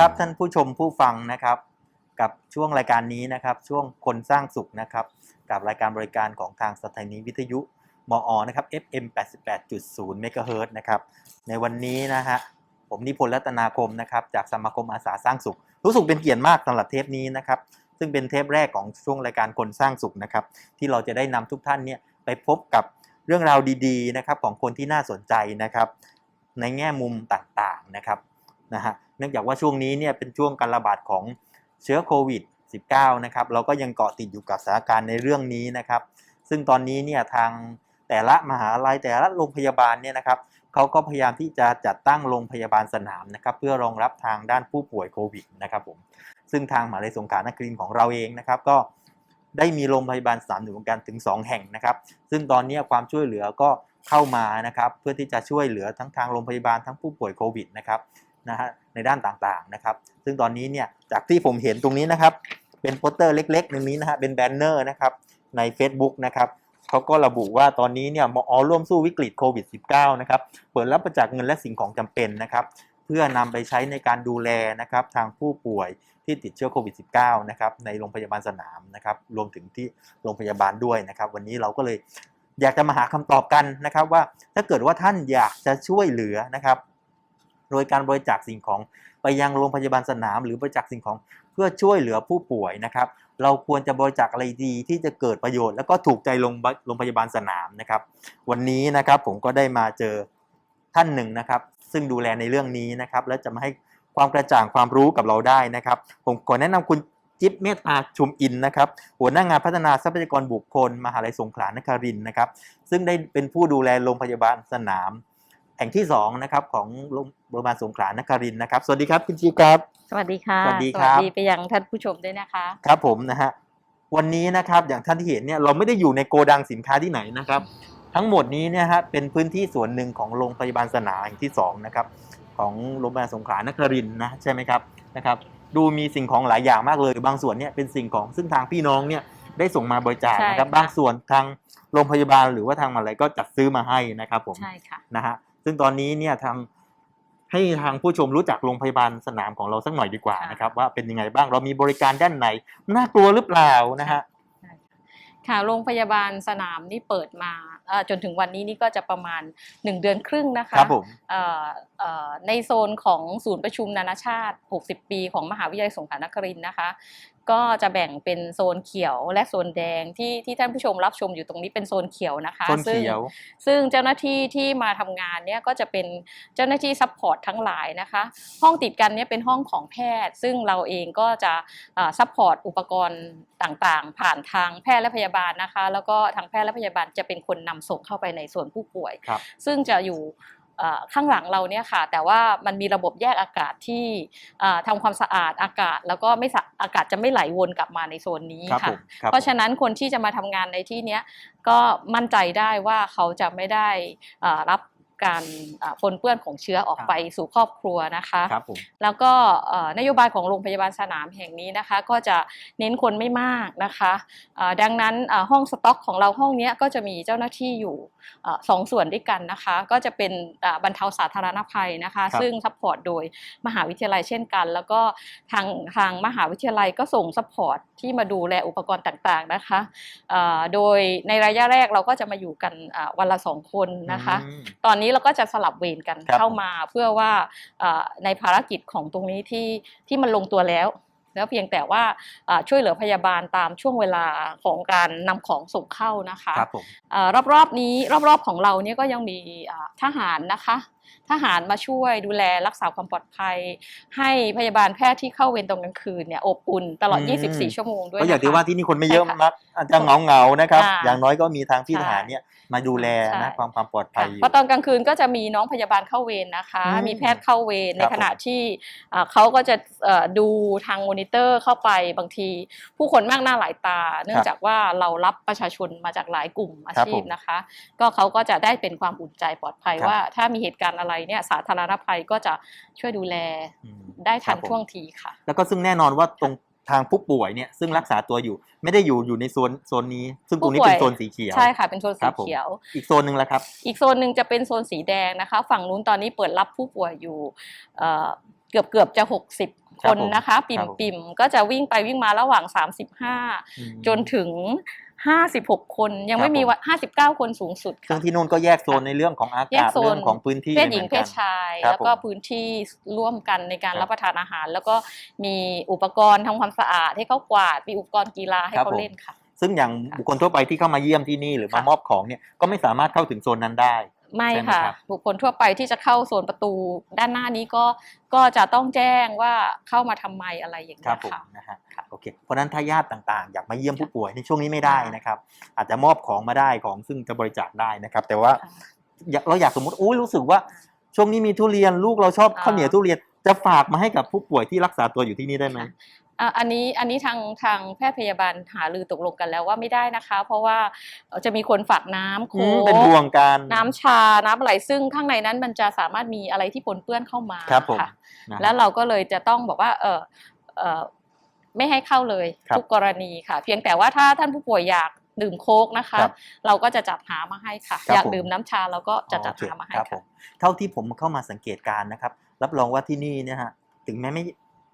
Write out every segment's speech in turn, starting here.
ครับท่านผู้ชมผู้ฟังนะครับ กับช่วงรายการนี้นะครับ ช่วงคนสร้างสุขนะครับ กับรายการบริการของทางสถานีวิทยุมออนะครับ FM 88.0เมกะเฮิรตนะครับ ในวันนี้นะฮะผมนิพนธ์รัตนาคมนะครับ จากสมาคมอาสาสร้างสุข รู้สึกเป็นเกียรติมากสำหรับเทปนี้นะครับ ซึ่งเป็นเทปแรกของช่วงรายการคนสร้างสุขนะครับ ที่เราจะได้นำทุกท่านเนี่ยไปพบกับเรื่องราวดี ๆ นะครับ ของคนที่น่าสนใจนะครับ ในแง่มุมต่างๆนะครับ นะฮะเนื่องจากว่าช่วงนี้เนี่ยเป็นช่วงการระบาดของเชื้อโควิด -19 นะครับเราก็ยังเกาะติดอยู่กับสถานการณ์ในเรื่องนี้นะครับ ซึ่งตอนนี้เนี่ยทางแต่ละมหาลัยแต่ละโรงพยาบาลเนี่ยนะครับเขาก็พยายามที่จะจัดตั้งโรงพยาบาลสนามนะครับเพื่อรองรับทางด้านผู้ป่วยโควิดนะครับผมซึ่งทางมหาลัยสงขลานครินทร์ของเราเองนะครับก็ได้มีโรงพยาบาลสนามอยู่กันถึง 2 แห่งนะครับ ซึ่งตอนนี้ความช่วยเหลือก็เข้ามานะครับ เพื่อที่จะช่วยเหลือทั้งทางโรงพยาบาลทั้งผู้ป่วยโควิดนะครับ นะฮะในด้านต่างๆนะครับ ซึ่งตอนนี้เนี่ยจากที่ผมเห็นตรงนี้นะครับ เป็นโปสเตอร์เล็กๆหนึ่งนี้นะฮะเป็นแบนเนอร์นะครับใน Facebook นะครับเขาก็ระบุว่าตอนนี้เนี่ยมอร่วมสู้วิกฤตโควิด -19 นะครับเปิดรับบริจาคเงินและสิ่งของจำเป็นนะครับเพื่อนำไปใช้ในการดูแลนะครับทางผู้ป่วยที่ติดเชื้อโควิด -19 นะครับในโรงพยาบาลสนามนะครับรวมถึงที่โรงพยาบาลด้วยนะครับ วันนี้เราก็เลยอยากจะมาหาคำตอบกันนะครับว่าถ้าเกิดว่าท่านอยากจะช่วยเหลือนะครับ โดยการบริจาคสิ่งของไปยังโรงพยาบาลสนาม หรือบริจาคสิ่งของเพื่อช่วยเหลือผู้ป่วยนะครับ เราควรจะบริจาคอะไรดีที่จะเกิดประโยชน์ แล้วก็ถูกใจโรงงพยาบาลสนามนะครับ วันนี้นะครับผมก็ได้มาเจอท่านหนึ่งนะครับ ซึ่งดูแลในเรื่องนี้นะครับ และจะมาให้ความกระจ่างความรู้กับเราได้นะครับ ผมขอแนะนำคุณจิ๊บเมตตาชุมอินนะครับ หัวหน้างานพัฒนาทรัพยากรบุคคล มหาลัยสงขลานครินทร์นะครับ ซึ่งได้เป็นผู้ดูแลโรงพยาบาลสนาม แห่งที่2นะครับของโรงพยาบาลสงขลานครินทร์นะครับ สวัสดีครับคุณจิ๊บครับ สวัสดีค่ะ สวัสดีครับสวัสดีไปยังท่านผู้ชมด้วยนะคะ ครับผมนะฮะวันนี้นะครับอย่างท่านที่เห็นเนี่ยเราไม่ได้อยู่ในโกดังสินค้าที่ไหนนะครับ ทั้งหมดนี้เนี่ยฮะเป็นพื้นที่ส่วนหนึ่งของโรงพยาบาลสนามแห่งที่สองนะครับของโรงพยาบาลสงขลานครินทร์นะใช่ไหมครับนะครับ ดูมีสิ่งของหลายอย่างมากเลยบางส่วนเนี่ยเป็นสิ่งของซึ่งทางพี่น้องเนี่ยได้ส่งมาบริจาคนะครับใช่ค่ะบางส่วนทางโรงพยาบาลหรือว่าทางมหาลัยก็จัดซื้อมาให้นะครับผมใช่ค่ะนะฮะ ซึ่งตอนนี้เนี่ยทางให้ทางผู้ชมรู้จักโรงพยาบาลสนามของเราสักหน่อยดีกว่าค่ะนะครับ ว่าเป็นยังไงบ้างเรามีบริการด้านไหนน่ากลัวหรือเปล่านะฮะใช่ค่ะค่ะโรงพยาบาลสนามนี่เปิดมาเอ่อจนถึงวันนี้นี่ก็จะประมาณ 1 เดือนครึ่งนะคะครับผมเอ่อเอ่อในโซนของศูนย์ประชุมนานาชาติ 60 ปีของมหาวิทยาลัยสงขลานครินทร์นะคะ ก็จะแบ่งเป็นโซนเขียวและโซนแดงที่ที่ท่านผู้ชมรับชมอยู่ตรงนี้เป็นโซนเขียวนะคะต้นซึ่งเขียว ซึ่งเจ้าหน้าที่ที่มาทำงานเนี่ยก็จะเป็นเจ้าหน้าที่ซัพพอร์ตทั้งหลายนะคะ ห้องติดกันเนี่ยเป็นห้องของแพทย์ ซึ่งเราเองก็จะซัพพอร์ตอุปกรณ์ต่างๆ ผ่านทางแพทย์และพยาบาลนะคะ แล้วก็ทางแพทย์และพยาบาลจะเป็นคนนำส่งเข้าไปในส่วนผู้ป่วย ครับ ซึ่งจะอยู่เอ่อ ข้างหลังเราเนี่ยค่ะ แต่ว่ามันมีระบบแยกอากาศที่เอ่อทำความสะอาดอากาศ แล้วก็ไม่สะอากาศจะไม่ไหลวนกลับมาในโซนนี้ครับผค่ะมครับเพราะฉะนั้นคนที่จะมาทำงานในที่เนี้ยก็มั่นใจได้ว่าเขาจะไม่ได้เอ่อรับ การเอ่อปนเปื้อนของเชื้อออกไปสู่ครอบครัวนะคะครับผมแล้วก็เอ่อนโยบายของโรงพยาบาลสนามแห่งนี้นะคะ ก็จะเน้นคนไม่มากนะคะเอ่อดังนั้นเอ่อห้องสต็อกของเราห้องเนี้ยก็จะมีเจ้าหน้าที่อยู่เอ่อสองส่วนด้วยกันนะคะ ก็จะเป็นเอ่อบรรเทาสาธารณภัยนะคะครับซึ่งซัพพอร์ตโดยมหาวิทยาลัยเช่นกัน แล้วก็ทางทางมหาวิทยาลัยก็ส่งซัพพอร์ตที่มาดูแลอุปกรณ์ต่างๆนะคะเอ่อโดยในระยะแรกเราก็จะมาอยู่กันอ่าวันละสองคนนะคะอืมตอนนี้เราก็จะสลับเวรกันครับเข้ามาเพื่อว่าเอ่อในภารกิจของตรงนี้ที่ที่มันลงตัวแล้วแล้วเพียงแต่ว่าเอ่อช่วยเหลือพยาบาลตามช่วงเวลาของการนำของส่งเข้านะคะครับผมเอ่อรอบๆนี้รอบๆของเราเนี่ยก็ยังมีอ่าทหารนะคะ ทหารมาช่วยดูแลรักษาความปลอดภัย ให้พยาบาลแพทย์ที่เข้าเวรตรงกลางคืนเนี่ยอบอุ่นตลอด อืม 24 ชั่วโมงด้วยก็อย่างที่นะคะว่าที่นี่คนไม่เยอะใช่ค่ะมากอาจจะเหงาเงาๆนะครับ อ่าอย่างน้อยก็มีทางพี่ใช่ทหารเนี่ยมาดูแลใช่ นะความความปลอดภัยค่ะอยู่ เพราะตอนกลางคืนก็จะมีน้องพยาบาลเข้าเวรนะคะ อืมมีแพทย์เข้าเวรในครับขณะที่อ่าเขาก็จะเอ่อดูทางมอนิเตอร์เข้าไปบางที ผู้คนมากหน้าหลายตา เนื่องจากว่าเรารับประชาชนมาจากหลายกลุ่มอาชีพนะคะ ก็เขาก็จะได้เป็นความอุ่นใจปลอดภัยครับ ว่า ถ้ามีเหตุการณ์อะไรเนี่ยสาธารณภัยก็จะช่วยดูแลอืมได้ทันครับผมท่วงทีค่ะ แล้วก็ซึ่งแน่นอนว่าตรงทางผู้ป่วยเนี่ยซึ่งรักษาตัวอยู่ไม่ได้อยู่อยู่ในโซนโซนนี้ ซึ่งตรงนี้ผู้ป่วยเป็นโซนสีเขียวใช่ค่ะเป็นโซนคสีรับผมเขียว อีกโซนหนึ่งแล้วครับ อีกโซนหนึ่งจะเป็นโซนสีแดงนะคะ ฝั่งนู้นตอนนี้เปิดรับผู้ป่วยอยู่เอ่อเกือบเกือบจะ 60ครัคบนผมนะคะ ปิ่ครัมบผมปิ่มก็จะวิ่งไปวิ่งมาระหว่างอืม35 จนถึง 56 คนยังไม่ครับมีผมว่า 59 คนสูงสุดซึ่ค่ะงที่นู่นก็แยกโซนในเรื่องของอาแยกากศโซนเรื่องของพื้นที่เพศหญิงมือนเพกันศชายครับแล้วก็ผมพื้นที่ร่วมกันในการครับรับประทานอาหาร แล้วก็มีอุปกรณ์ทำความสะอาดให้เขากวาดมีอุปกรณ์กีฬาให้ครับเขาผมเล่นค่ะ ซึ่งอย่างค่ะบุคคลทั่วไปที่เข้ามาเยี่ยมที่นี่หรือมาค่ะมอบของเนี่ยก็ไม่สามารถเข้าถึงโซนนั้นได้ ไม่ใช่ไหมค่ะครับบุคคลทั่วไปที่จะเข้าโซนประตู ด้านหน้านี้ก็ก็จะต้องแจ้งว่าเข้ามาทำไมอะไรอย่างคเงี้รับยผมค่ะ นะฮะค่ะโอเคเพราะฉะนั้นถ้าญาติต่างๆ อยากมาเยี่ยมผู้ป่วยในช่วงนี้ไม่ได้นะครับ อาจจะมอบของมาได้ของซึ่งจะบริจาคได้นะครับ แต่ว่าค่ะอยากเราอยากสมมติอุ้ยรู้สึกว่าช่วงนี้มีทุเรียนลูกเราชอบอ่า ข้าวเหนียวทุเรียนจะฝากมาให้กับผู้ป่วยที่รักษาตัวอยู่ที่นี่ได้ไหม อะอันนี้อันนี้ทางทางแพทย์พยาบาลหารือตกลงกันแล้วว่าไม่ได้นะคะ เพราะว่าเอ่อจะมีคนฝากน้ำโค้อืมกเป็นห่วงกันน้ำชาน้ำอะไรซึ่งข้างในนั้นมันจะสามารถมีอะไรที่ปนเปื้อนเข้ามาครับผมค่ะนะฮะแล้วเราก็เลยจะต้องบอกว่า เออเออไม่ให้เข้าเลยครับทุกกรณีค่ะ เพียงแต่ว่าถ้าท่านผู้ป่วยอยากดื่มโค้กนะคะครับเราก็จะจัดหามาให้ค่ะครับอยากผมดื่มน้ำชาเราก็จะจัดโอเคหามาให้ครับผค่ะมเท่าที่ผมเข้ามาสังเกตการณ์นะครับ รับรองว่าที่นี่เนี่ยฮะถึงแม้ไม่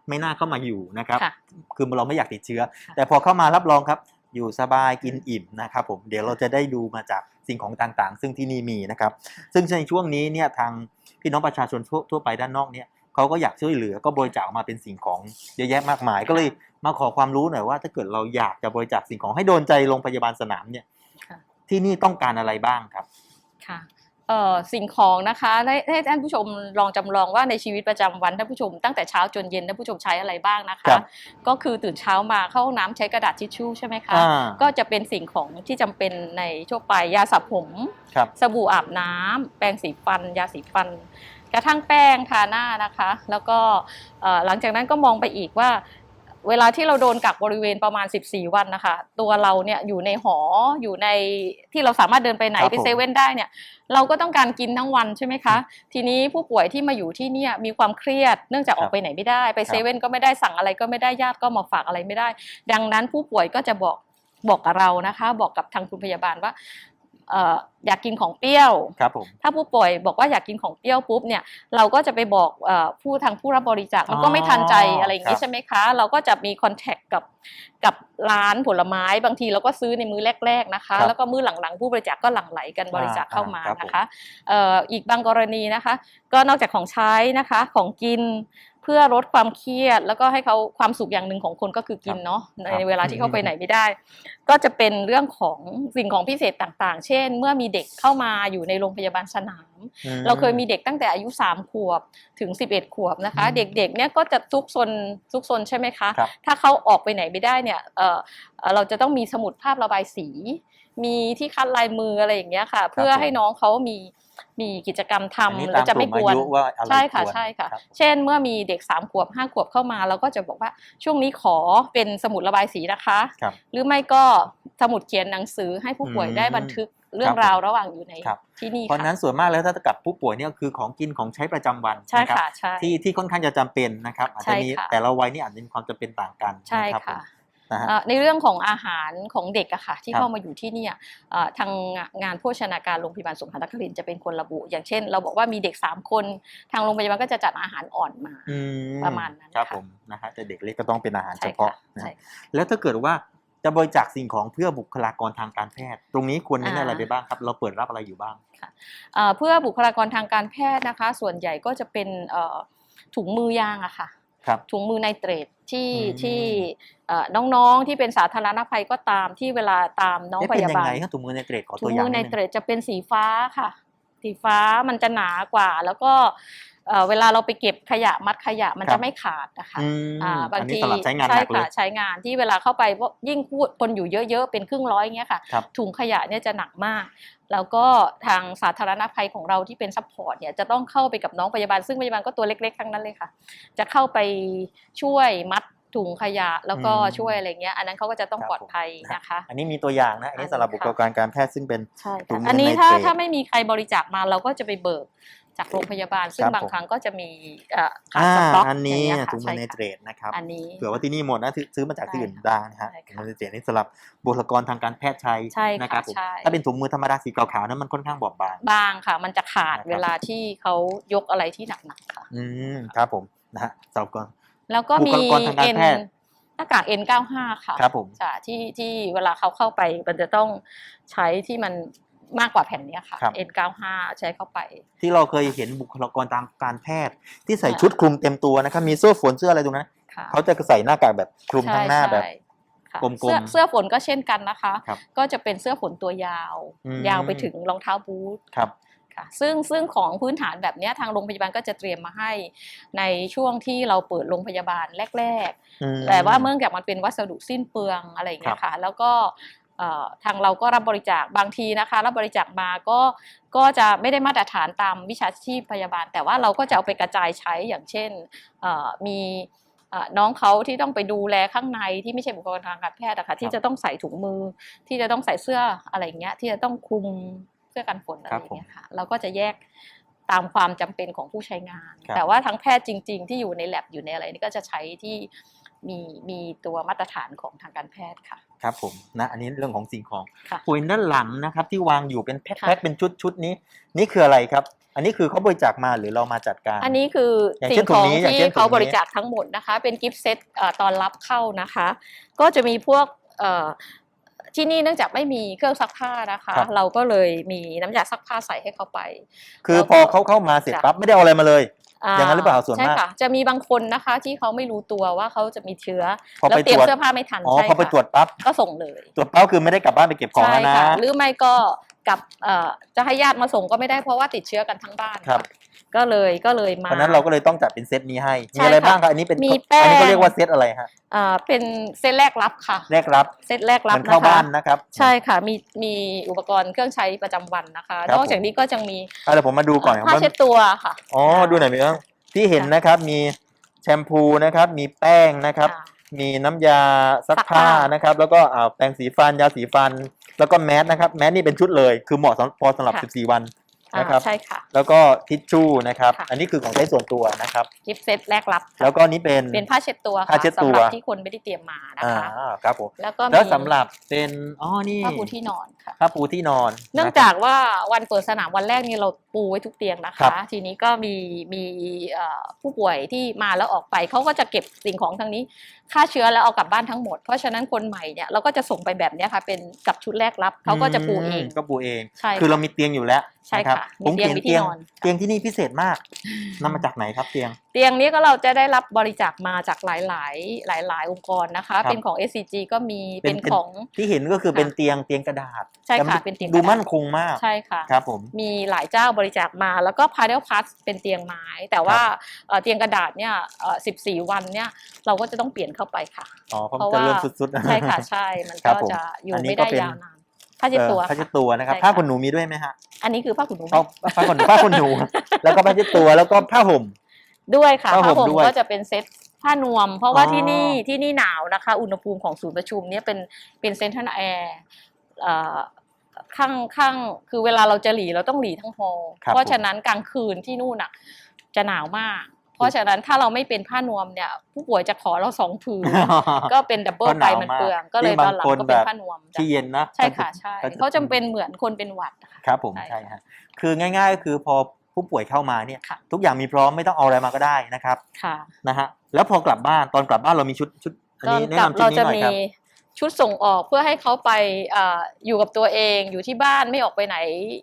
ไม่น่าเข้ามาอยู่นะครับ ค่ะ คือเราไม่อยากติดเชื้อค่ะแต่พอเข้ามารับรองครับ อยู่สบายกินอิ่มนะครับผมเดี๋ยวเราจะได้ดูมาจากสิ่งของต่างๆ ซึ่งที่นี่มีนะครับ ซึ่งในช่วงนี้เนี่ยทางพี่น้องประชาชนทั่วทั่วไปด้านนอกเนี่ยเขาก็อยากช่วยเหลือก็บริจาคมาเป็นสิ่งของเยอะแยะมากมาย ก็เลยมาขอความรู้หน่อยว่า ถ้าเกิดเราอยากจะบริจาคสิ่งของให้โดนใจโรงพยาบาลสนามเนี่ยค่ะ ที่นี่ต้องการอะไรบ้างครับ ค่ะเอ่อ สิ่งของนะคะให้ให้ท่านผู้ชมลองจำลองว่าในชีวิตประจำวันท่านผู้ชมตั้งแต่เช้าจนเย็นท่านผู้ชมใช้อะไรบ้างนะครัคะบก็คือตื่นเช้ามาเข้าห้องน้ำใช้กระดาษทิชชู่ใช่ไหมคะอ่าก็จะเป็นสิ่งของที่จำเป็นในทั่วไปยาสระผมครับสบู่อาบน้ำแปรงสีฟัน ยาสีฟัน กระทั่งแป้งทาหน้านะคะ แล้วก็เอ่อหลังจากนั้นก็มองไปอีกว่า เวลาที่เราโดนกักบริเวณประมาณ 14 วันนะคะ ตัวเราเนี่ยอยู่ในหออยู่ในที่เราสามารถเดินไปไหนครับไปผม เซเว่นได้เนี่ย เราก็ต้องการกินทั้งวันใช่ไหมคะ ทีนี้ผู้ป่วยที่มาอยู่ที่เนี่ยมีความเครียดเนื่องจากออกไปไหนไม่ได้ ไปครับเซเว่นก็ไม่ได้สั่งอะไรก็ไม่ได้ญาติก็มาฝากอะไรไม่ได้ ดังนั้นผู้ป่วยก็จะบอกบอกกับเรานะคะ บอกกับทางคุณพยาบาลว่าเอ่ออยากกินของเปรี้ยว ครับผม ถ้าผู้ป่วยบอกว่าอยากกินของเปรี้ยวปุ๊บเนี่ยเราก็จะไปบอกเออผู้ทางผู้รับบริจาคมันก็ไม่ทันใจอะไรอย่างครันี้บใช่ไหมคะ เราก็จะมีคอนแทคกับกับร้านผลไม้บางทีเราก็ซื้อในมือแรก ๆนะคะครับแล้วก็มือหลังๆ ผู้บริจาคก็หลั่งไหลกันบริจาคเข้ามาอ่าครับผมนะคะเอ่ออีกบางกรณีนะคะ ก็นอกจากของใช้นะคะของกิน เพื่อลดความเครียด แล้วก็ให้เขาความสุขอย่างหนึ่งของคนก็คือกินเนาะในเวลาที่เขาไปไหนไม่ได้ ก็จะเป็นเรื่องของสิ่งของพิเศษต่างๆ เช่น เมื่อมีเด็กเข้ามาอยู่ในโรงพยาบาลสนามอืเราเคยมีเด็กตั้งแต่อายุ 3 ขวบถึง 11 ขวบนะคะอืมเด็กๆเนี่ยก็จะซุกซนซุกซนใช่ไหมคะครับถ้าเขาออกไปไหนไม่ได้เนี่ยเอ่อเอ่อเราจะต้องมีสมุดภาพระบายสี มีที่คัดลายมืออะไรอย่างเงี้ยค่ะ เพื่อผมให้น้องเขามีมีกิจกรรมอันทำนี้แล้วตามจะกไม่ลุ่มกวอานยุว่าอะไรใช่ค่ะวรใช่ค่ะรับเช่นเมื่อมีเด็ก3ขวบ5ขวบเข้ามาเราก็จะบอกว่าช่วงนี้ขอเป็นสมุดระบายสีนะคะครับหรือไม่ก็สมุดเขียนหนังสือให้ผู้ป่วยอืมได้บันทึกเรื่อคงรับราวระหว่างอยู่ในครับที่นี่เพราะฉะค่ะนั้นส่วนมากแล้วถ้ากับผู้ป่วยเนี่ยคือของกินของใช้ประจำวันใช่นะครับค่ะใช่ที่ที่ค่อนข้างจะจำเป็นนะครับอาจใช่จะมีค่ะแต่ละวัยนี่อาจจะมีความจำเป็นต่างกันใช่นะครับผมค่ะ นะฮะเอ่อในเรื่องของอาหารของเด็กอะค่ะที่ครับเข้ามาอยู่ที่เนี่ยเอ่อทางงานโภชนาการโรงพยาบาลสงขลานครินทร์จะเป็นคนระบุ อย่างเช่น เราบอกว่ามีเด็ก 3 คน ทางโรงพยาบาลก็จะจัดอาหารอ่อนมาอืประมาณนั้นครับค่ะผมนะฮะแต่เด็กเล็กก็ต้องเป็นอาหารใช่เฉพาะค่ะนะใช่แล้วถ้าเกิดว่าจะบริจาคสิ่งของเพื่อบุคลากรทางการแพทย์ ตรงนี้ควรเน้นอะไรไปบ้างครับ เราเปิดรับอะไรอยู่บ้างเอ่อเพื่อบุคลากรทางการแพทย์นะคะ ส่วนใหญ่ก็จะเป็นเอ่อถุงมือยางอะค่ะครับถุงมือไนเตรต ที่อืมที่เอ่อน้องๆที่เป็นสาธารณภัยก็ตามที่เวลาตามน้องเอ๊ะพเป็นยายังบาลไงครับถุงมือในเตรดขอถุตัวงอย่ามืงอไนนิดนึงเตรตจะเป็นสีฟ้าค่ะ สีฟ้ามันจะหนากว่า แล้วก็ เอ่อเวลาเราไปเก็บขยะมัดขยะมันครัจะบไม่ขาดนะคะอืมอ่าบางอันนี้ทีสำหรับใช้งานหใช่นักเลค่ะยใช้งานที่เวลาเข้าไปว่ายิ่งพูดคนอยู่เยอะๆเป็นครึ่งร้อยเงี้ยค่ะครับถุงขยะเนี่ยจะหนักมาก แล้วก็ทางสาธารณภัยของเราที่เป็นซัพพอร์ตเนี่ยจะต้องเข้าไปกับน้องพยาบาลซึ่งพยาบาลก็ตัวเล็กๆทั้งนั้นเลยค่ะ จะเข้าไปช่วยมัดถุงขยะแล้วก็อืมช่วยอะไรเงี้ยอันนั้นเขาก็จะต้องครับปลอดภัยผมนะคะ อันนี้มีตัวอย่างนะอันนี้สำหรับอันนี้บุค่ะคลากรการแพทย์ซึ่งเป็นใช่ถุค่ะงมืออันนี้ไนเตรตถ้าถ้าไม่มีใครบริจาคมาเราก็จะไปเบิก จากโรงพยาบาล ซึ่งครับบางผมครั้งก็จะมีเอ่อขาอ่าดสต็อกอันนี้ย่างเงี้ยค่ะถุงมือใช่ในค่ะเตรดนะครับอันนี้เผื่อว่าที่นี่หมดนะซื้อซื้อมาจากที่อื่นใช่ค่ะได้นะฮะใช่ค่ะถุงมือในเตรดนี่สำหรับบุคลากรทางการแพทย์ใช้ใช่ค่ะนะครับผมใช่ถ้าเป็นถุงมือธรรมดาสีขาวๆนั้นมันค่อนข้างบอบบางบางค่ะ มันจะขาดนะครับเวลาที่เขายกอะไรที่หนักๆค่ะอืมครับผมนะฮะสำหรับก่อนแล้วก็มีบุคลากรทางการเอ็นแพทย์หน้ากาก N95 ค่ะครับผมจ้ะที่ที่เวลาเขาเข้าไปมันจะต้องใช้ที่มัน มากกว่าแผ่นเนี้ยค่ะ ครับ N95 ใช้เข้าไป ที่เราเคยเห็นบุคลากรทางการแพทย์ ที่ใส่ค่ะชุดคลุมเต็มตัวนะครับมีเสื้อฝนเสื้ออะไรตรงนั้นค่ะเขาจะใส่หน้ากากแบบคลุมทั้งหน้าแบบ ใช่ค่ะกลมๆเสื้อเสื้อฝนก็เช่นกันนะคะ ครับก็จะเป็นเสื้อฝนตัวยาว อืม ยาวไปถึงรองเท้าบูท ครับ ค่ะซึ่งซึ่งของพื้นฐานแบบเนี้ยทางโรงพยาบาลก็จะเตรียมมาให้ในช่วงที่เราเปิดโรงพยาบาลแรกอืมๆแต่ว่าเมื่อจากมันเป็นวัสดุสิ้นเปลืองอะไรอย่างเงี้ยค่ะ แล้วก็เอ่อ ทางเราก็รับบริจาคบางทีนะคะ รับบริจาคมาก็ก็จะไม่ได้มาตรฐานตามวิชาชีพพยาบาล แต่ว่าเราก็จะเอาไปกระจายใช้อย่างเช่นเอ่อมีเอ่อน้องเขาที่ต้องไปดูแลข้างในที่ไม่ใช่บุคลากรทางการแพทย์นะคะที่จะต้องใส่ถุงมือ ที่จะต้องใส่เสื้ออะไรอย่างเงี้ยที่จะต้องคลุมเสื้อกันฝนอะไรอย่างเงี้ยค่ะเราก็จะแยกตามความจำเป็นของผู้ใช้งานครับแต่ว่าทางแพทย์จริง ๆ ที่อยู่ในแ a บอยู่ในอะไรนี่ก็จะใช้ที่มีมีตัวมาตรฐานของทางการแพทย์ค่ะ ครับผมนะอันนี้เรื่องของสิ่งของค่ะ ปุ๋ยด้านหลังนะครับ ที่วางอยู่เป็นแพ็คค่ะ แพ็คเป็นชุดชุดนี้ นี่คืออะไรครับ อันนี้คือเขาบริจาคมาหรือเรามาจัดการ อันนี้คืออย่างเช่สิ่นงของถุงนี้อย่างที่เช่นถุงนี้ เขาบริจาคทั้งหมดนะคะ เป็นกิฟต์เซตเอ่อตอนรับเข้านะคะ ก็จะมีพวกเอ่อที่นี่เนื่องจากไม่มีเครื่องซักผ้านะคะครับเราก็เลยมีน้ำยาซักผ้าใส่ให้เขาไป คือแล้วพก็อเขาเข้ามาเสร็จจ้ะปั๊บไม่ได้เอาอะไรมาเลย อย่างนั้นหรือเปล่าส่วนใช่มากค่ะจะมีบางคนนะคะที่เขาไม่รู้ตัวว่าเขาจะมีเชื้อพอแล้วไปเตรีตยมรวจ เสื้อผ้าไม่ทันอ๋อใช่พอไปค่ะตรวจปั๊บก็ส่งเลยตรวจปั๊บคือไม่ได้กลับบ้านไปเก็บของใช่แล้วนะ ค่ะหรือไม่ก็กลับเอ่อจะให้ญาติมาส่งก็ไม่ได้เพราะว่าติดเชื้อกันทั้งบ้านครับ ก็เลยก็เลยมาเพราะฉะนั้นเราก็เลยต้องจัดเป็นเซตนี้ให้ใช่มีอะไรค่ะบ้างครับอันนี้เป็นมีแป้งอันนี้เขาเรียกว่าเซตอะไรฮะอ่าเป็นเซตแรกรับค่ะ แรกรับเซตแรกรับมันเข้านะคะบ้านนะครับ ใช่ค่ะมีมีอุปกรณ์เครื่องใช้ประจำวันนะคะครับนอกจากนี้ก็จะมีเอาเดี๋ยวผมมาดูก่อนผ้าว่าเช็ดตัวค่ะอ๋อดูหน่อยไหมครับที่เห็นนะครับมีแชมพูนะครับ มีแป้งนะครับอ่ามีน้ำยาซักซักผ้าผ้านะครับ แล้วก็อ่าแปรงสีฟันยาสีฟัน แล้วก็แมสนะครับ แมสนี่เป็นชุดเลย คือเหมาะสำพอสำหรับ 14 วันอ่า นะครับใช่ค่ะ แล้วก็ทิชชู่นะครับ ค่ะ อันนี้คือของใช้ส่วนตัวนะครับ กิฟต์เซตแรกรับค่ะแล้วก็นี่เป็น เป็นผ้าเช็ดตัวค่ะผ้าเช็ดตัว สำหรับที่คนไม่ได้เตรียมมานะอ่าคะ ครับผมแล้วก็มีแล้วสำหรับเป็นอ๋อนี่ผ้าปูที่นอนค่ะ ผ้าปูที่นอน เนื่องจากว่าวันเปิดสนามวันแรกนี่เราปูไว้ทุกเตียงนะครัคะ บทีนี้ก็มีมีเอ่อผู้ป่วยที่มาแล้วออกไปเขาก็จะเก็บสิ่งของทางนี้ ฆ่าเชื้อแล้วเอากลับบ้านทั้งหมด เพราะฉะนั้นคนใหม่เนี่ยเราก็จะส่งไปแบบเนี้ยค่ะเป็นกับชุดแรกรับเขาก็จะปูเองมก็ปูเองใช่คือเราค่ะมีเตียงอยู่แล้วใช่นะครับค่ะผมมีเตียงเห็นมีที่เตียงนอนเตียงที่นี่พิเศษมากนำมาจากไหนครับเตียง เตียงนี้ก็เราจะได้รับบริจาคมาจากหลายหลายหลายหลายๆองค์กรนะคะครับเป็นของ SCG ก็มีเป็เป็นนของที่เห็นก็คือค่ะเป็นเตียงเตียงกระดาษใช่ค่ะแต่เป็นเตียงดูกระดาษมั่นคงมากใช่ค่ะครับผมมีหลายเจ้าบริจาคมาแล้วก็พาเดลพัสเป็นเตียงไม้ แต่ว่าเอ่อเตียงกระดาษเนี่ยเอ่อ14 วันเนี่ยเราก็จะต้องเปลี่ยนเข้าไปค่ะอ๋อเพราะเพมันราะจะว่าเริ่มสุดๆใช่ค่ะใช่มันครัก็บผมจะอยู่อันนี้ไม่ก็ได้เป็นยาวนานผ้าเช็ดตัวเอ่อผ้าเช็ดค่ะตัวนะครับใช่ค่ะผ้าขนหนูมีด้วยไหมฮะอันนี้คือผ้าขนหนูไหมเอาผ้าขนหนูผ้าขนหนู แล้วก็ผ้าเช็ดตัวแล้วก็ผ้าห่มด้วยค่ะผ้าห่ผ้ามห่มด้วยก็จะเป็นเซ็ตผ้านวม เพราะว่าอ๋อที่นี่ที่นี่หนาวนะคะ อุณหภูมิของศูนย์ประชุมเนี่ยเป็นเป็นเซ็นทรัลแอร์ข้างข้างคือเวลาเราจะหลีเราต้องหลีทั้งฮอลล์ครับเพราะฉะนั้นกลางคืนที่นู่นอะจะหนาวมากเพ ราะฉะนั้นถ้าเราไม่เป็นผ้านวมเนี่ยผู้ป่วยจะขอเราสองผืนก็เป็นดับเบิลก็หไปนาวมันมากเปลืองก็เลยยิ่งตบางอนหลังคนก็เป็นแบบผ้านวมจ้ะที่เย็นนะใช่ค่ะใช่ก็จะเขาจำเป็นเหมือนคนเป็นหวัดค่ะครับผมใช่ใช่ฮะคือง่ายๆก็คือพอผู้ป่วยเข้ามาเนี่ยค่ะทุกอย่างมีพร้อมไม่ต้องเอาอะไรมาก็ได้นะครับค่ะนะฮะแล้วพอกลับบ้านตอนกลับบ้านเรามีชุดชุดอันตอนนี้แนะกลับนำชุดเรานี้จะหน่อยมีครับ ชุดส่งออกเพื่อให้เขาไปเอ่ออยู่กับตัวเองอยู่ที่บ้านไม่ออกไปไหน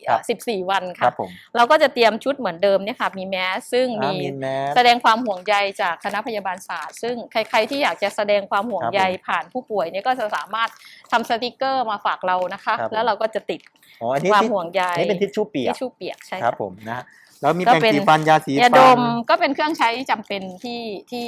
เอ่อครับ14 วันครัค่ะบผมเราก็จะเตรียมชุดเหมือนเดิมเนี่ยค่ะมีแมสซึ่งอ่ามีมีแมสแสดงความห่วงใยจากคณะพยาบาลศาสตร์ ซึ่งใคร ๆที่อยากจะแสดงความห่วงใยครับผมผ่านผู้ป่วยเนี่ยก็จะสามารถทำสติกเกอร์มาฝากเรานะคะครับผมแล้วเราก็จะติดอ๋ออันนี้ความที่ห่วงใยอันนี้เป็นทิชชู่เปียกทิชชู่เปียกใช่ครับค่ะผมนะฮะแล้วมีก็แปรงเป็นสีฟันยาสียาฟัดนมก็เป็นเครื่องใช้จำเป็นที่ที่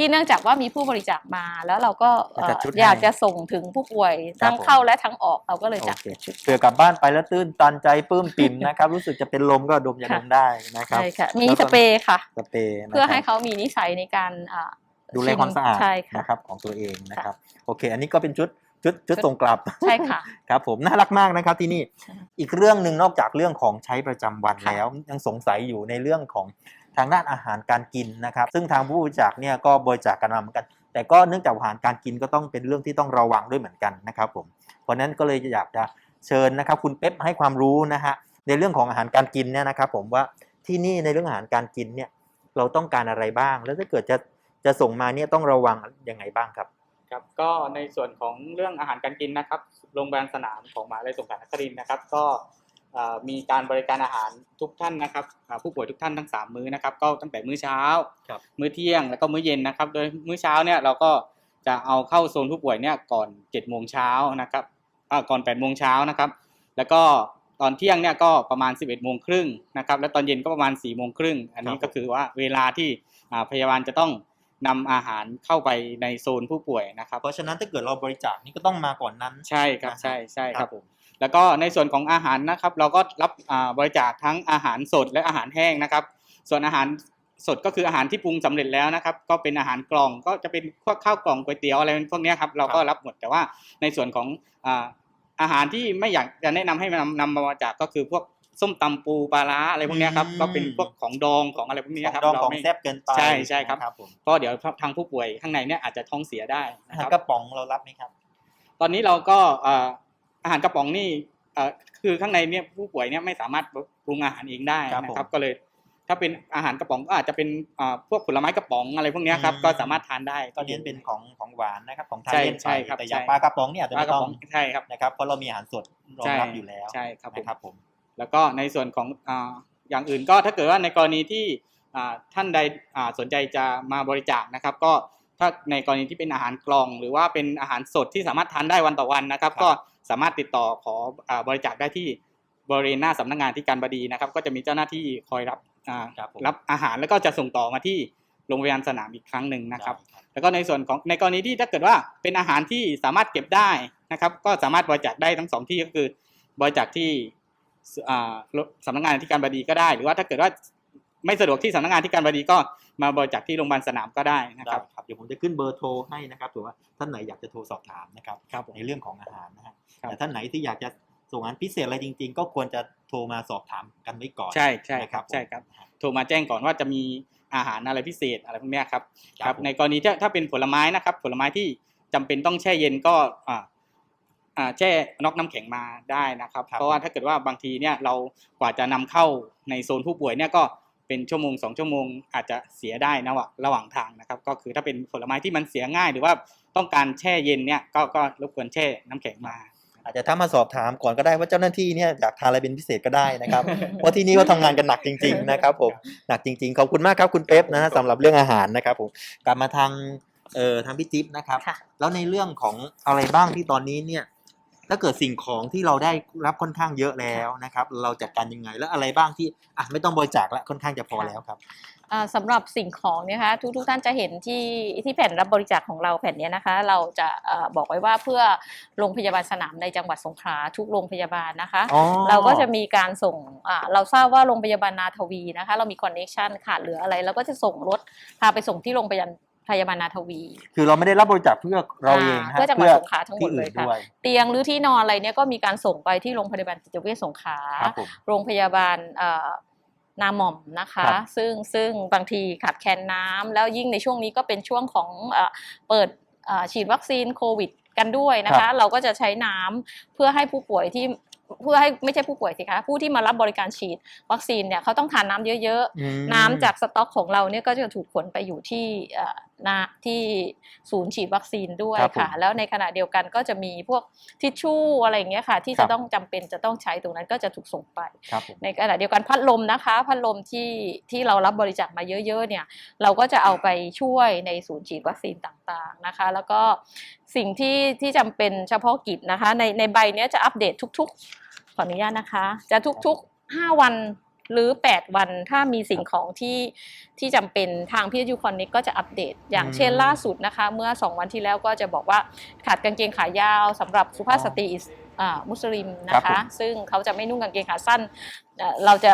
ที่เนื่องจากว่ามีผู้บริจาคมาแล้วเราก็เอ่อจัดชุดให้อยากจะส่งถึงผู้ป่วยครับทั้งผม เข้าและทั้งออกเราก็เลยโอจัดเคเป็นชุดเผื่อกลับบ้านไปแล้วตื้นตันใจปลื้มปิ่มนะครับ รู้สึกจะเป็นลมก็ดมยาดมได้นะครับใช่ค่ะมีแล้วก็สเปรย์ค่ะ สเปรย์นะเพื่อครับให้เขามีนิสัยในการอ่าดูแลความสะอาดใช่ค่ะ นะครับของตัวเองนะครับ โอเค อันนี้ก็เป็นชุดชุดชุดส่งกลับ ใช่ค่ะ ครับผมน่ารักมากนะครับที่นี่ใช่อีกเรื่องหนึ่งนอกจากเรื่องของใช้ประจำวันค่ะ แล้ว ยังสงสัยอยู่ในเรื่องของ ทางด้านอาหารการกินนะครับ ซึ่งทางผู้บริจาคเนี่ยก็บริจาคกันมาเหมือนกัน แต่ก็เนื่องจากอาหารการกินก็ต้องเป็นเรื่องที่ต้องระวังด้วยเหมือนกันนะครับผมเพราะนั้นก็เลยอยากจะเชิญนะครับคุณเป๊ปให้ความรู้นะฮะในเรื่องของอาหารการกินเนี่ยนะครับ ผมว่าที่นี่ในเรื่องอาหารการกินเนี่ยเราต้องการอะไรบ้าง แล้วถ้าเกิดจะจะส่งมาเนี่ยต้องระวังยังไงบ้างครับครับก็ในส่วนของเรื่องอาหารการกินนะครับ โรงพยาบาลสนามของมหาวิทยาลัยสงขลานครินทร์นะครับ ก็ มีการบริการอาหารทุกท่านนะครับอ่าผู้ป่วยทุกท่านทั้ง 3 มื้อนะครับก็ตั้งแต่มื้อเช้าครับมื้อเที่ยงแล้วก็มื้อเย็นนะครับ โดยมื้อเช้าเนี่ยเราก็จะเอาเข้าโซนผู้ป่วยเนี่ยก่อน7จ็ดโมงเช้านะครับอ่าก่อน8ปดโมงเช้านะครับ แล้วก็ตอนเที่ยงเนี่ยก็ประมาณ 11บเอ็ดโมงครึ่งนะครับแล้วตอนเย็นก็ประมาณ4ี่โมงครึ่งอันนี้ครับก็คือว่าเวลาที่อ่าพยาบาลจะต้องนำอาหารเข้าไปในโซนผู้ป่วยนะครับ เพราะฉะนั้นถ้าเกิดเราบริจาคนี่ก็ต้องมาก่อนนั้น ใช่ครับใช่ใช่ครับผม แล้วก็ในส่วนของอาหารนะครับ เราก็รับอ่าบริจาคทั้งอาหารสดและอาหารแห้งนะครับ ส่วนอาหารสดก็คืออาหารที่ปรุงสำเร็จแล้วนะครับ ก็เป็นอาหารกล่องก็จะเป็นพวกข้าวกล่องก๋วยเตี๋ยวอะไรพวกเนี้ยครับเราก็รับหมดแต่ว่าในส่วนของอ่าอาหารที่ไม่อยากจะแนะนำให้นำนำมาบริจาคก็คือพวกส้มตำปูปลาร้าอะไรพวกเนี้ยครับก็เป็นพวกของดองของอะไรพวกขเนี้อยงครับดองเราของไม่แซ่บเกินไปใช่ใช่ครับนะครับผมก็เดี๋ยวทางผู้ป่วยข้างในเนี่ยอาจจะท้องเสียได้อานะหารครับกระป๋องเรารับไหมครับ ตอนนี้เราก็เอ่ออาหารกระป๋องนี่เอ่อคือข้างในเนี่ยผู้ป่วยเนี่ยไม่สามารถปรุงอาหารเองได้ครับนะครับผมก็เลยถ้าเป็นอาหารกระป๋องก็อาจจะเป็นอ่าพวกผลไม้กระป๋องอะไรพวกเนี้ยครับอืมก็สามารถทานได้ก็เน้นเป็นของของหวานนะครับของทานใช่เล่นใช่ไปครับแต่อย่างใช่ปลากระป๋องเนี่ยอาจจะปลาไม่กระต้อป๋งองใช่ครับนะครับเพราะเรามีอาหารสดรองใช่รับอยู่แล้วใช่ครับผมนะครับผมแล้วก็ในส่วนของอ่าอย่างอื่นก็ถ้าเกิดว่าในกรณีที่อ่าท่านใดอ่าสนใจจะมาบริจาคนะครับ ก็ ถ้าในกรณีที่เป็นอาหารกล่อง หรือว่าเป็นอาหารสดที่สามารถทานได้วันต่อวันนะครับครับก็สามารถติดต่อขออ่าบริจาคได้ที่บริเวณหน้าสำนักงานที่การบดีนะครับ ก็จะมีเจ้าหน้าที่คอยรับอ่าครับผมรับอาหารแล้วก็จะส่งต่อมาที่โรงพยาบาลสนามอีกครั้งหนึ่งนะครับได้แล้วก็ในส่วนของในกรณีที่ถ้าเกิดว่าเป็นอาหารที่สามารถเก็บได้นะครับ ก็สามารถบริจาคได้ทั้งสองที่ก็คือบริจาคที่สอ่าสำนักงานที่การบดีก็ได้ หรือว่าถ้าเกิดว่า ไม่สะดวกที่สำนักงานที่การบดีก็มาบริจาคที่โรงพยาบาลสนามก็ได้นะคได้รับครับเดี๋ยวผมจะขึ้นเบอร์โทรให้นะครับถือว่าท่านไหนอยากจะโทรสอบถามนะครับครับผมในเรื่องของอาหารนะฮะครับแต่ท่านไหนที่อยากจะส่งอาหารพิเศษอะไรจริง ๆ ก็ควรจะโทรมาสอบถามกันไว้ก่อนใช่ใช่นะครับใช่ครับผมโทรมาแจ้งก่อนว่าจะมีอาหารอะไรพิเศษอะไรพวกเนี้ยครับครับครับผมในกรณีถ้าถ้าเป็นผลไม้นะครับ ผลไม้ที่จำเป็นต้องแช่เย็นก็อ่าอ่าแช่น็อกน้ำแข็งมาได้นะครับ เพราะว่าถ้าเกิดว่าบางทีเนี่ยเรากว่าจะนำเข้าในโซนผู้ป่วยเนี่ยก็ เป็นชั่วโมงสองชั่วโมงอาจจะเสียได้นะวะระหว่างทางนะครับ ก็คือถ้าเป็นผลไม้ที่มันเสียง่าย หรือว่าต้องการแช่เย็นเนี่ยก็ก็รบกวนแช่น้ำแข็งมา อาจจะถ้ามาสอบถามก่อนก็ได้ว่าเจ้าหน้าที่เนี่ยอยากทานอะไรเป็นพิเศษก็ได้นะครับเพราะที่นี่เขาทำงานกันหนักจริง ๆ นะครับผมหนักจริง ๆ ขอบคุณมากครับคุณเป๊ปนะฮะสำหรับเรื่องอาหารนะครับผมกลับมาทางเอ่อทางพี่จิ๊บนะครับค่ะแล้วในเรื่องของอะไรบ้างที่ตอนนี้เนี่ย ถ้าเกิดสิ่งของที่เราได้รับค่อนข้างเยอะแล้วนะครับ เราจัดการยังไงแล้วอะไรบ้างที่อะไม่ต้องบริจาคละค่อนข้างจะพอแล้วครับอ่าสำหรับสิ่งของเนี่ยนะคะทุกทุกท่านจะเห็นที่ที่แผ่นรับบริจาคของเราแผ่นเนี้ยนะคะ เราจะเอ่อบอกไว้ว่าเพื่อโรงพยาบาลสนามในจังหวัดสงขลาทุกโรงพยาบาลนะคะอ๋อเราก็จะมีการส่งอ่าเราทราบว่าโรงพยาบาลนาทวีนะคะ เรามีคอนเน t ชันขาดเหลืออะไรเราก็จะส่งรถพาไปส่งที่โรงพยาบาล พยาบาลนาทวี คือเราไม่ได้รับบริจาคเพื่อเราเองนะฮะเพื่อจังหวัดสงขลาทั้งหมดที่เลอื่ยนค่ะด้วยเตียงหรือที่นอนอะไรเนี่ยก็มีการส่งไปที่โรงพยาบาลจิตเวชสงขลาครับผมโรงพยาบาลเอ่อนาหม่อมนะคะครับซึ่งซึ่งบางทีขาดแคลนน้ำแล้วยิ่งในช่วงนี้ก็เป็นช่วงของเอ่อเปิดเอ่อฉีดวัคซีนโควิดกันด้วยนะครัคะบเราก็จะใช้น้ำเพื่อให้ผู้ป่วยที่เพื่อให้ไม่ใช่ผู้ป่วยสิคะผู้ที่มารับบริการฉีดวัคซีนเนี่ยเขาต้องทานน้ำเยอะอืมๆน้ำจากสต็อกของเราเนี่ยก็จะถูกขนไปอยู่ที่เอ่อ นาที่ศูนย์ฉีดวัคซีนด้วยครับผมค่ะ แล้วในขณะเดียวกันก็จะมีพวกทิชชู่อะไรอย่างเงี้ยค่ะ ที่ครัจะบต้องจำเป็นจะต้องใช้ตรงนั้นก็จะถูกส่งไปครับผมในขณะเดียวกันพัดลมนะคะ พัดลมที่ที่เรารับบริจาคมาเยอะๆเนี่ยเราก็จะเอาไปช่วยในศูนย์ฉีดวัคซีนต่างๆนะคะ แล้วก็สิ่งที่ที่จำเป็นเฉพาะกิจนะคะ ในในใบเนี้ยจะอัปเดตทุก ๆ ขออนุญาตนะคะ จะทุกๆ 5 วัน หรือ 8 วันถ้ามีสิ่งของที่ที่จำเป็นทางพี่ยูคอนนิกก็จะอัปเดต อย่างเช่นอืมล่าสุดนะคะ เมื่อ 2 วันที่แล้วก็จะบอกว่าขาดกางเกงขายาวสำหรับสุภาพสตรีอิสอ่ามุสลิมนะครัคะบผมซึ่งเขาจะไม่นุ่งกางเกงขาสั้นเอ่อเราจะ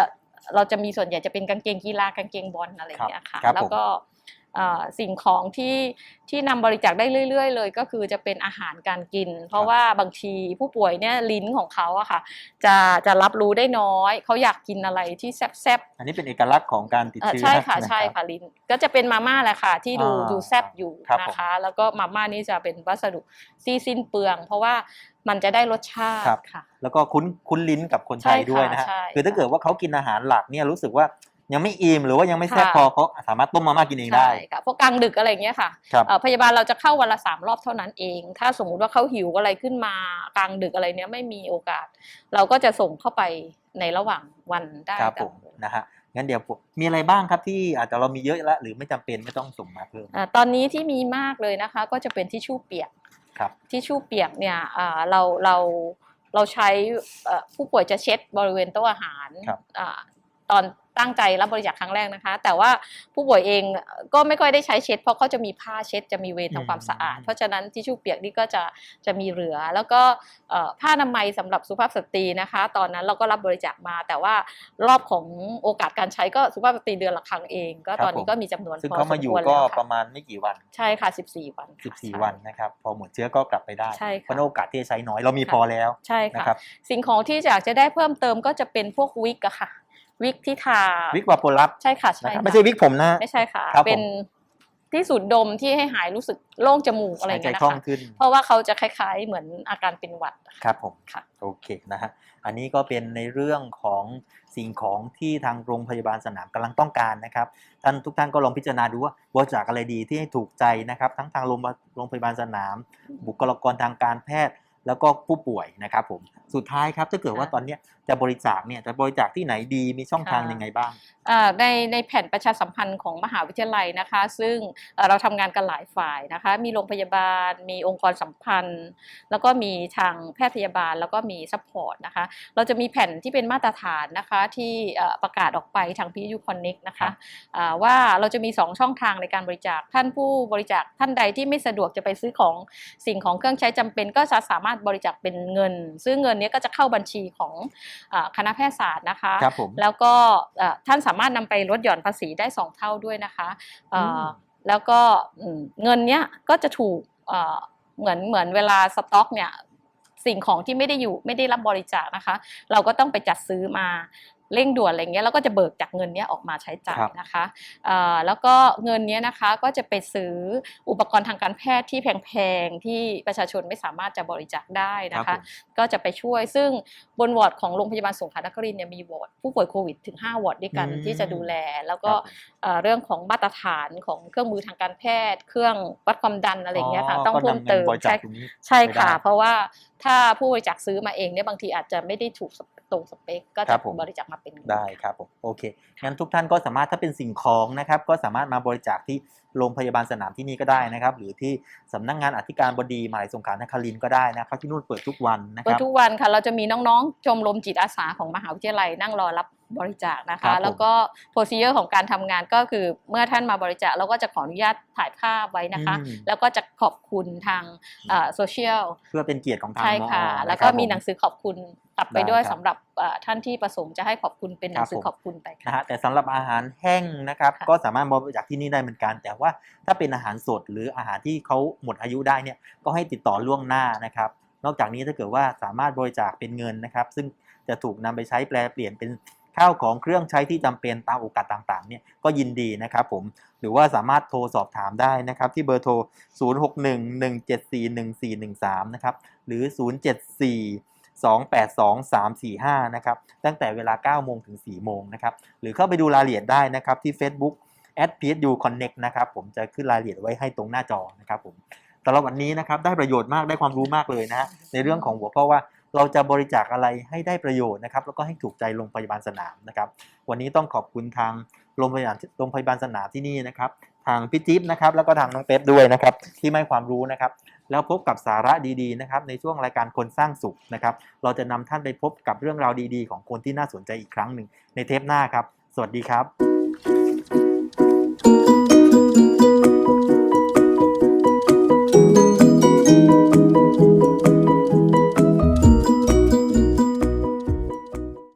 เราจะมีส่วนใหญ่จะเป็นกางเกงกีฬากางเกงบอลอะไรอย่างเงี้ยค่ะครับแล้วก็เอ่อ สิ่งของที่ที่นำบริจาคได้เรื่อย ๆ เลย ก็คือจะเป็นอาหารการกิน เพราะว่าบางทีผู้ป่วยเนี่ยลิ้นของเขาอะค่ะ จะจะรับรู้ได้น้อย เขาอยากกินอะไรที่แซ่บอันนี้เป็นเอกลักษณ์ของการติดๆเอ่อเชื้อใช่ค่ะนรับใช่ค่ะลิ้นก็จะเป็นมาม่าแหละค่ะ ที่ดูอ่าดูแซ่บอยู่ครับผมนะคะ แล้วก็มาม่านี่จะเป็นวัสดุที่สิ้นเปลือง เพราะว่ามันจะได้รสชาติครับค่ะ แล้วก็คุ้นคุ้นลิ้นกับคนไทยใช่ค่ะด้วยนะฮะใช่คือถ้าเกิดว่าเขากินอาหารหลักเนี่ยรู้สึกว่า ยังไม่อิ่มหรือว่ายังไม่แซ่บค่ะพอเขาสามารถต้มมาม่ากินเองได้ใช่ค่ะพวกกลางดึกอะไรอย่างเงี้ยค่ะครับเอ่อพยาบาลเราจะเข้าวันละสามรอบเท่านั้นเอง ถ้าสมมุติว่าเขาหิวอะไรขึ้นมากลางดึกอะไรเนี้ยไม่มีโอกาส เราก็จะส่งเข้าไปในระหว่างวันได้ครับตาผมนะฮะงั้นเดี๋ยวผมมีอะไรบ้างครับที่อาจจะเรามีเยอะแล้วหรือไม่จำเป็นไม่ต้องส่งมาเพิ่มอ่าตอนนี้ที่มีมากเลยนะคะ ก็จะเป็นทิชชู่เปียกครับทิชชู่เปียกเนี่ยอ่าเราเราเราใช้เอ่อผู้ป่วยจะเช็ดบริเวณโต๊ะอาหารครับอ่า ตอนตั้งใจรับบริจาคครั้งแรกนะคะ แต่ว่าผู้ป่วยเองก็ไม่ค่อยได้ใช้เช็ด เพราะเขาจะมีผ้าเช็ดจะมีเวรทำความสะอาดอืมเพราะฉะนั้นทิชชู่เปียกนี่ก็จะจะมีเหลือ แล้วก็เอ่อผ้าอนามัยสำหรับสุภาพสตรีนะคะ ตอนนั้นเราก็รับบริจาคมา แต่ว่ารอบของโอกาสการใช้ก็สุภาพสตรีเดือนละครั้งเอง ก็ตอนนี้ก็มีจำนวนซึ่งพอเขาสมามอยู่ควรก็แล้วปค่ะระมาณไม่กี่วัน ใช่ค่ะ 14 วันค่ะใช่14 วันนะครับพอหมดเชื้อก็กลับไปได้ใช่ค่ะเพราะฉะนั้นโอกาสที่จะใช้น้อยเรามีค่ะพอแล้วใช่นะค่ะครับสิ่งของที่อยากจะได้เพิ่มเติมก็จะเป็นพวกวิกอะค่ะ วิกที่ทาวิกวาโปลับใช่ค่ะนะใช่ครับค่ะไม่ใช่วิกผมนะไม่ใช่ค่ะครับผมเป็นที่สูดดมที่ให้หายรู้สึกโล่งจมูกอะไรอหายย่างใจเงี้ยคล่องนะคะขึ้นเพราะว่าเขาจะคล้ายๆ เหมือนอาการเป็นหวัดครับผมค่ะโอเคนะฮะอันนี้ก็เป็นในเรื่องของสิ่งของที่ทางโรงพยาบาลสนามกำลังต้องการนะครับท่านทุกท่านก็ลองพิจารณาดูว่าบริจาคอะไรดีที่ให้ถูกใจนะครับ ทั้งทางโรงพยาบาลโรงพยาบาลสนาม บุคลากรทางการแพทย์ แล้วก็ผู้ป่วยนะครับผม สุดท้ายครับถ้าเกิดว่าค่ะตอนเนี้ยจะบริจาคเนี่ยจะบริจาคที่ไหนดีมีช่องทางค่ะยังไงบ้างอ่าในในแผ่นประชาสัมพันธ์ของมหาวิทยาลัยนะคะ ซึ่งเอ่อเราทำงานกันหลายฝ่ายนะคะ มีโรงพยาบาล มีองค์กรสัมพันธ์ แล้วก็มีทางแพทย์พยาบาลแล้วก็มีซัพพอร์ตนะคะ เราจะมีแผ่นที่เป็นมาตรฐานนะคะที่เอ่อประกาศออกไปทางพิยุคอนเน็กนะครัคะบอ่าว่าเราจะมี 2 ช่องทางในการบริจาคท่านผู้บริจาคท่านใดที่ไม่สะดวกจะไปซื้อของสิ่งของเครื่องใช้จำเป็น ก็จะสามารถบริจาคเป็นเงินซึ่งเงินเนี้ยก็จะเข้าบัญชีของอาคณะแพทยศาสตร์นะคะครับผมแล้วก็เอ่อท่านสามารถนำไปลดหย่อนภาษีได้ 2 เท่าด้วยนะคะเอ่ออมแล้วก็อืมเงินเนี้ยก็จะถูกเอ่อเหมือนเหมือนเวลาสต็อกเนี่ยสิ่งของที่ไม่ได้อยู่ไม่ได้รับบริจาคนะคะ เราก็ต้องไปจัดซื้อมา เร่งด่วนอะไรเงี้ยแล้วก็จะเบิกจากเงินเนี้ยออกมาใช้จ่ายครับนะคะเอ่อแล้วก็เงินเนี้ยนะคะก็จะไปซื้ออุปกรณ์ทางการแพทย์ที่แพงๆที่ประชาชนไม่สามารถจะบริจาคได้ครับนะคะผมก็จะไปช่วยซึ่งบนวอร์ดของโรงพยาบาลสงขลานครินทร์เนี่ยมีวอร์ดผู้ป่วยโควิดถึง 5 วอร์ดด้วยกันอืมที่จะดูแล แล้วคก็รับผมเอ่อเรื่องของมาตรฐานของเครื่องมือทางการแพทย์ เครื่องวัดความดันอะไรอย่างเงี้ยค่ะต้องก็เพิ่มนำงินเติมบริจาใช่คตรงนี้ใช่ไปได้ค่ะ เพราะว่าถ้าผู้บริจาคซื้อมาเองเนี่ยบางทีอาจจะไม่ได้ถูกสเป ตรงสเปคก็ครัจะบผม บริจาคมาเป็นเงินได้ครับผมโอเคงั้นทุกท่านก็สามารถถ้าเป็นสิ่งของนะครับ ก็สามารถมาบริจาคที่โรงพยาบาลสนามที่นี่ก็ได้นะครับ หรือที่สำนักงานอธิการบดีมหาวิทยาลัยสงขลานครินทร์ก็ได้นะครับที่นู่นเปิดทุกวันนะคเปิดรับ ทุกวันค่ะ เราจะมีน้องๆชมรมจิตอาสาของมหาวิทยาลัยนั่งรอรับ บริจาคนะครัคะ บผม แล้วก็โปรซีเจอร์ของการทำงานก็คือเมื่อท่านมาบริจาคเราก็จะขออนุญาตถ่ายภาพไว้นะคะ อืมแล้วก็จะขอบคุณทางโซเชียลเพื่อเป็นเกียรติของทางใช่มอค่ะนแล้วคก็รับมีผหนังสือขอบคุณกลับไปได้ด้วยครับสำหรับเอ่อท่านที่ประสงค์จะให้ขอบคุณเป็นหนังสือครับผม ขอบคุณไปนะค่ะ ฮะแต่สำหรับอาหารแห้งนะครับ ค่ะ ก็สามารถบริจาคที่นี่ได้เหมือนกัน แต่ว่าถ้าเป็นอาหารสดหรืออาหารที่เขาหมดอายุได้เนี่ยก็ให้ติดต่อล่วงหน้านะครับ นอกจากนี้ถ้าเกิดว่าสามารถบริจาคเป็นเงินนะครับ ซึ่งจะถูกนำไปใช้แปลเปลี่ยนเป็น ข้าวของเครื่องใช้ที่จำเป็นตามโอกาสต่างๆเนี่ยก็ยินดีนะครับผมหรือว่าสามารถโทรสอบถามได้นะครับที่เบอร์โทร 0611741413 นะครับหรือ 074 282 345 นะครับ ตั้งแต่เวลา 9 โมงถึง 4 โมงนะครับ หรือเข้าไปดูรายละเอียดได้นะครับที่ Facebook @psu connect นะครับ ผมจะขึ้นรายละเอียดไว้ให้ตรงหน้าจอนะครับผมสำหรับวันนี้นะครับ ได้ประโยชน์มากได้ความรู้มากเลยนะในเรื่องของหัวข้อว่า เราจะบริจาคอะไรให้ได้ประโยชน์นะครับ แล้วก็ให้ถูกใจโรงพยาบาลสนามนะครับ วันนี้ต้องขอบคุณทางโรงพยาบาลโรงพยาบาลสนามที่นี่นะครับ ทางพี่จิ๊บนะครับ แล้วก็ทางน้องเป๊ปด้วยนะครับ ที่ไม่ความรู้นะครับ แล้วพบกับสาระดีๆนะครับ ในช่วงรายการคนสร้างสุขนะครับ เราจะนำท่านไปพบกับเรื่องราวดีๆ ของคนที่น่าสนใจอีกครั้งหนึ่งในเทปหน้าครับ สวัสดีครับ